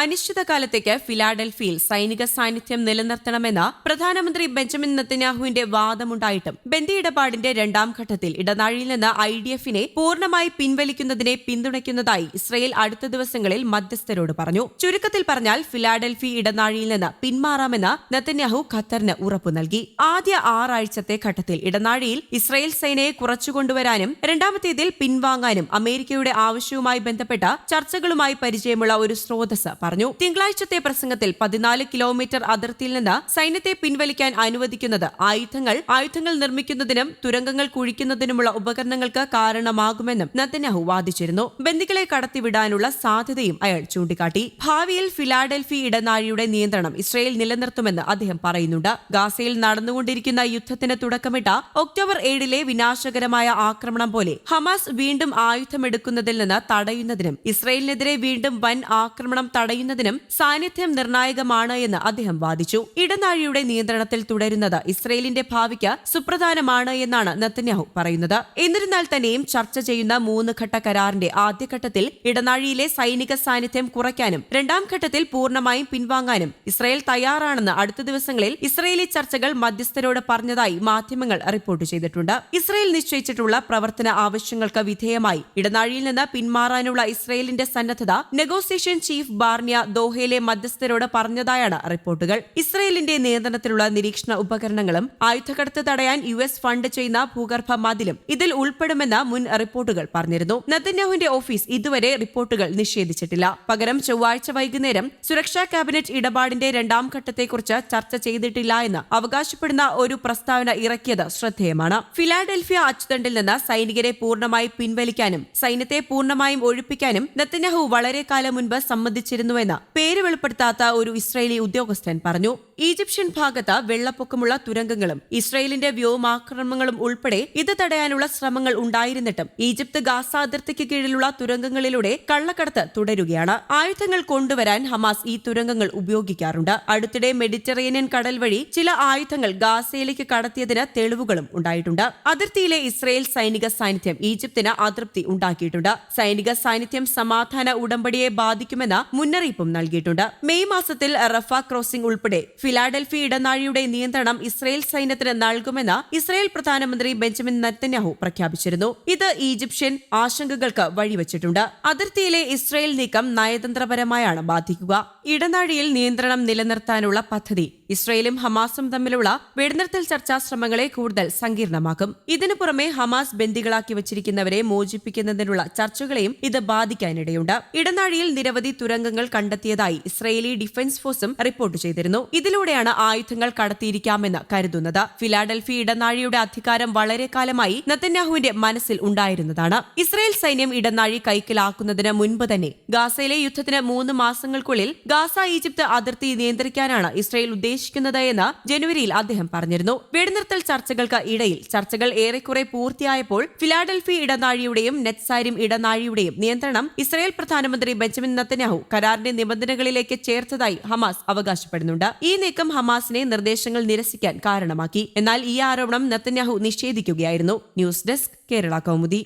അനിശ്ചിതകാലത്തേക്ക് ഫിലാഡൽഫിയിൽ സൈനിക സാന്നിധ്യം നിലനിർത്തണമെന്ന പ്രധാനമന്ത്രി ബെഞ്ചമിൻ നെത്തന്യാഹുവിന്റെ വാദമുണ്ടായിട്ടും ബന്ദി ഇടപാടിന്റെ രണ്ടാം ഘട്ടത്തിൽ ഇടനാഴിയിൽ നിന്ന് ഐ ഡി എഫിനെ പൂർണമായി പിൻവലിക്കുന്നതിനെ പിന്തുണയ്ക്കുന്നതായി ഇസ്രയേൽ അടുത്ത ദിവസങ്ങളിൽ മധ്യസ്ഥരോട് പറഞ്ഞു. ചുരുക്കത്തിൽ പറഞ്ഞാൽ ഫിലാഡൽഫി ഇടനാഴിയിൽ നിന്ന് പിന്മാറാമെന്ന് നെത്തന്യാഹു ഖത്തറിന് ഉറപ്പു നൽകി. ആദ്യ ആറാഴ്ചത്തെ ഘട്ടത്തിൽ ഇടനാഴിയിൽ ഇസ്രയേൽ സേനയെ കുറച്ചുകൊണ്ടുവരാനും രണ്ടാമത്തേതിൽ പിൻവാങ്ങാനും അമേരിക്കയുടെ ആവശ്യവുമായി ബന്ധപ്പെട്ട ചർച്ചകളുമായി പരിചയമുള്ള ഒരു സ്രോതസ് പറഞ്ഞു. തിങ്കളാഴ്ചത്തെ പ്രസംഗത്തിൽ പതിനാല് കിലോമീറ്റർ അതിർത്തിയിൽ നിന്ന് സൈന്യത്തെ പിൻവലിക്കാൻ അനുവദിക്കുന്നത് ആയുധങ്ങൾ ആയുധങ്ങൾ നിർമ്മിക്കുന്നതിനും തുരങ്കങ്ങൾ കുഴിക്കുന്നതിനുമുള്ള ഉപകരണങ്ങൾക്ക് കാരണമാകുമെന്നും നത്തന്യാഹു വാദിച്ചിരുന്നു. ബന്ദികളെ കടത്തിവിടാനുള്ള സാധ്യതയും അയാൾ ചൂണ്ടിക്കാട്ടി. ഭാവിയിൽ ഫിലാഡൽഫി ഇടനാഴിയുടെ നിയന്ത്രണം ഇസ്രയേൽ നിലനിർത്തുമെന്ന് അദ്ദേഹം പറയുന്നുണ്ട്. ഗാസയിൽ നടന്നുകൊണ്ടിരിക്കുന്ന യുദ്ധത്തിന് തുടക്കമിട്ട ഒക്ടോബർ ഏഴിലെ വിനാശകരമായ ആക്രമണം പോലെ ഹമാസ് വീണ്ടും ആയുധമെടുക്കുന്നതിൽ നിന്ന് തടയുന്നതിനും ഇസ്രയേലിനെതിരെ വീണ്ടും വൻ ആക്രമണം തടയുന്നതിനും സാന്നിധ്യം നിർണായകമാണ് എന്ന് അദ്ദേഹം വാദിച്ചു. ഇടനാഴിയുടെ നിയന്ത്രണത്തിൽ തുടരുന്നത് ഇസ്രയേലിന്റെ ഭാവിക്ക് സുപ്രധാനമാണ് എന്നാണ് നെത്തന്യാഹു പറയുന്നത്. എന്നിരുന്നാൽ തന്നെയും ചർച്ച ചെയ്യുന്ന മൂന്ന് ഘട്ട കരാറിന്റെ ആദ്യഘട്ടത്തിൽ ഇടനാഴിയിലെ സൈനിക സാന്നിധ്യം കുറയ്ക്കാനും രണ്ടാം ഘട്ടത്തിൽ പൂർണമായും പിൻവാങ്ങാനും ഇസ്രയേൽ തയ്യാറാണെന്ന് അടുത്ത ദിവസങ്ങളിൽ ഇസ്രയേലി ചർച്ചകൾ മധ്യസ്ഥരോട് പറഞ്ഞതായി മാധ്യമങ്ങൾ റിപ്പോർട്ട് ചെയ്തിട്ടുണ്ട്. ഇസ്രയേൽ നിശ്ചയിച്ചിട്ടുള്ള പ്രവർത്തന ആവശ്യങ്ങൾക്ക് വിധേയമായി ഇടനാഴിയിൽ നിന്ന് പിന്മാറാനുള്ള ഇസ്രയേലിന്റെ സന്നദ്ധത നെഗോസിയേഷൻ ചീഫ് ബാർണിയ ദോഹയിലെ മധ്യസ്ഥരോട് പറഞ്ഞതായാണ് റിപ്പോർട്ടുകൾ. ഇസ്രയേലിന്റെ നിയന്ത്രണത്തിലുള്ള നിരീക്ഷണ ഉപകരണങ്ങളും ആയുധക്കടത്ത് തടയാൻ യു എസ് ഫണ്ട് ചെയ്യുന്ന ഭൂഗർഭ മതിലും ഇതിൽ ഉൾപ്പെടുമെന്ന് മുൻ റിപ്പോർട്ടുകൾ പറഞ്ഞിരുന്നു. നത്തന്യാഹുവിന്റെ ഓഫീസ് ഇതുവരെ റിപ്പോർട്ടുകൾ നിഷേധിച്ചിട്ടില്ല. പകരം ചൊവ്വാഴ്ച വൈകുന്നേരം സുരക്ഷാ ക്യാബിനറ്റ് ഇടപാടിന്റെ രണ്ടാം ഘട്ടത്തെക്കുറിച്ച് ചർച്ച ചെയ്തിട്ടില്ല എന്ന് അവകാശപ്പെടുന്ന ഒരു പ്രസ്താവന ഇറക്കിയത് ശ്രദ്ധേയമാണ്. ഫിലാഡൽഫിയ അച്ചുതണ്ടിൽ നിന്ന് സൈനികരെ പൂർണമായി പിൻവലിക്കാനും സൈന്യത്തെ പൂർണമായും ഒഴിപ്പിക്കാനും നെത്തന്യാഹു വളരെ കാലം മുൻപ് സമ്മതിച്ചിരുന്നുവെന്ന് പേര് വെളിപ്പെടുത്താത്ത ഒരു ഇസ്രയേലി ഉദ്യോഗസ്ഥൻ പറഞ്ഞു. ഈജിപ്ഷ്യൻ ഭാഗത്ത് വെള്ളപ്പൊക്കമുള്ള തുരങ്കങ്ങളും ഇസ്രയേലിന്റെ വ്യോമാക്രമണങ്ങളും ഉൾപ്പെടെ ഇത് തടയാനുള്ള ശ്രമങ്ങൾ ഉണ്ടായിരുന്നിട്ടും ഈജിപ്ത് ഗാസ അതിർത്തിക്ക് കീഴിലുള്ള തുരങ്കങ്ങളിലൂടെ കള്ളക്കടത്ത് തുടരുകയാണ്. ആയുധങ്ങൾ കൊണ്ടുവരാൻ ഹമാസ് ഈ തുരങ്കങ്ങൾ ഉപയോഗിക്കാറുണ്ട്. അടുത്തിടെ മെഡിറ്ററേനിയൻ കടൽ വഴി ചില ആയുധങ്ങൾ ഗാസയിലേക്ക് കടത്തിയതിന് തെളിവുകളും ഉണ്ടായിട്ടുണ്ട്. അതിർത്തിയിലെ ഇസ്രയേൽ സൈനിക സാന്നിധ്യം ഈജിപ്തിന് അതൃപ്തി ഉണ്ടാക്കിയിട്ടുണ്ട്. സൈനിക സാന്നിധ്യം സമാധാന ഉടമ്പടിയെ ബാധിക്കുമെന്ന മുന്നറിയിപ്പും നൽകിയിട്ടുണ്ട്. മെയ് മാസത്തിൽ റഫ ക്രോസിംഗ് ഉൾപ്പെടെ ഫിലാഡൽഫി ഇടനാഴിയുടെ നിയന്ത്രണം ഇസ്രയേൽ സൈന്യത്തിന് നൽകുമെന്ന് ഇസ്രയേൽ പ്രധാനമന്ത്രി ബെഞ്ചമിൻ നത്തന്യാഹു പ്രഖ്യാപിച്ചിരുന്നു. ഇത് ഈജിപ്ഷ്യൻ ആശങ്കകൾക്ക് വഴിവെച്ചിട്ടുണ്ട്. അതിർത്തിയിലെ ഇസ്രയേൽ നീക്കം നയതന്ത്രപരമായാണ് ബാധിക്കുക. ഇടനാഴിയിൽ നിയന്ത്രണം നിലനിർത്താനുള്ള പദ്ധതി ഇസ്രയേലും ഹമാസും തമ്മിലുള്ള വെടിനിർത്തൽ ചർച്ചാ ശ്രമങ്ങളെ കൂടുതൽ സങ്കീർണമാക്കും. ഇതിനു പുറമെ ഹമാസ് ബന്ദികളാക്കി വച്ചിരിക്കുന്നവരെ മോചിപ്പിക്കുന്നതിനുള്ള ചർച്ചകളെയും ഇത് ബാധിക്കാനിടയുണ്ട്. ഇടനാഴിയിൽ നിരവധി തുരങ്കങ്ങൾ കണ്ടെത്തിയതായി ഇസ്രയേലി ഡിഫൻസ് ഫോഴ്സും റിപ്പോർട്ട് ചെയ്തിരുന്നു. ഇതിലൂടെയാണ് ആയുധങ്ങൾ കടത്തിയിരിക്കാമെന്ന് കരുതുന്നത്. ഫിലാഡൽഫി ഇടനാഴിയുടെ അധികാരം വളരെ കാലമായി നത്തന്യാഹുവിന്റെ മനസ്സിൽ ഉണ്ടായിരുന്നതാണ്. ഇസ്രയേൽ സൈന്യം ഇടനാഴി കൈക്കലാക്കുന്നതിന് മുൻപ് തന്നെ ഗാസയിലെ യുദ്ധത്തിന് മൂന്ന് മാസങ്ങൾക്കുള്ളിൽ ഗാസ ഈജിപ്ത് അതിർത്തി നിയന്ത്രിക്കാനാണ് ഇസ്രയേൽ ഉദ്ദേശിക്കുന്നത് എന്ന് ജനുവരിയിൽ അദ്ദേഹം പറഞ്ഞിരുന്നു. വെടിനിർത്തൽ ചർച്ചകൾക്ക് ഇടയിൽ ചർച്ചകൾ ഏറെക്കുറെ പൂർത്തിയായപ്പോൾ ഫിലാഡൽഫി ഇടനാഴിയുടെയും നെറ്റ്സാരിം ഇടനാഴിയുടെയും നിയന്ത്രണം ഇസ്രയേൽ പ്രധാനമന്ത്രി ബെഞ്ചമിൻ നത്തന്യാഹു കരാറിന്റെ നിബന്ധനകളിലേക്ക് ചേർത്തതായി ഹമാസ് അവകാശപ്പെടുന്നുണ്ട്. ഈ നീക്കം ഹമാസിനെ നിർദ്ദേശങ്ങൾ നിരസിക്കാൻ കാരണമാക്കി. എന്നാൽ ഈ ആരോപണം Netanyahu നിഷേധിക്കുകയായിരുന്നു. News desk Kerala Kaumudi.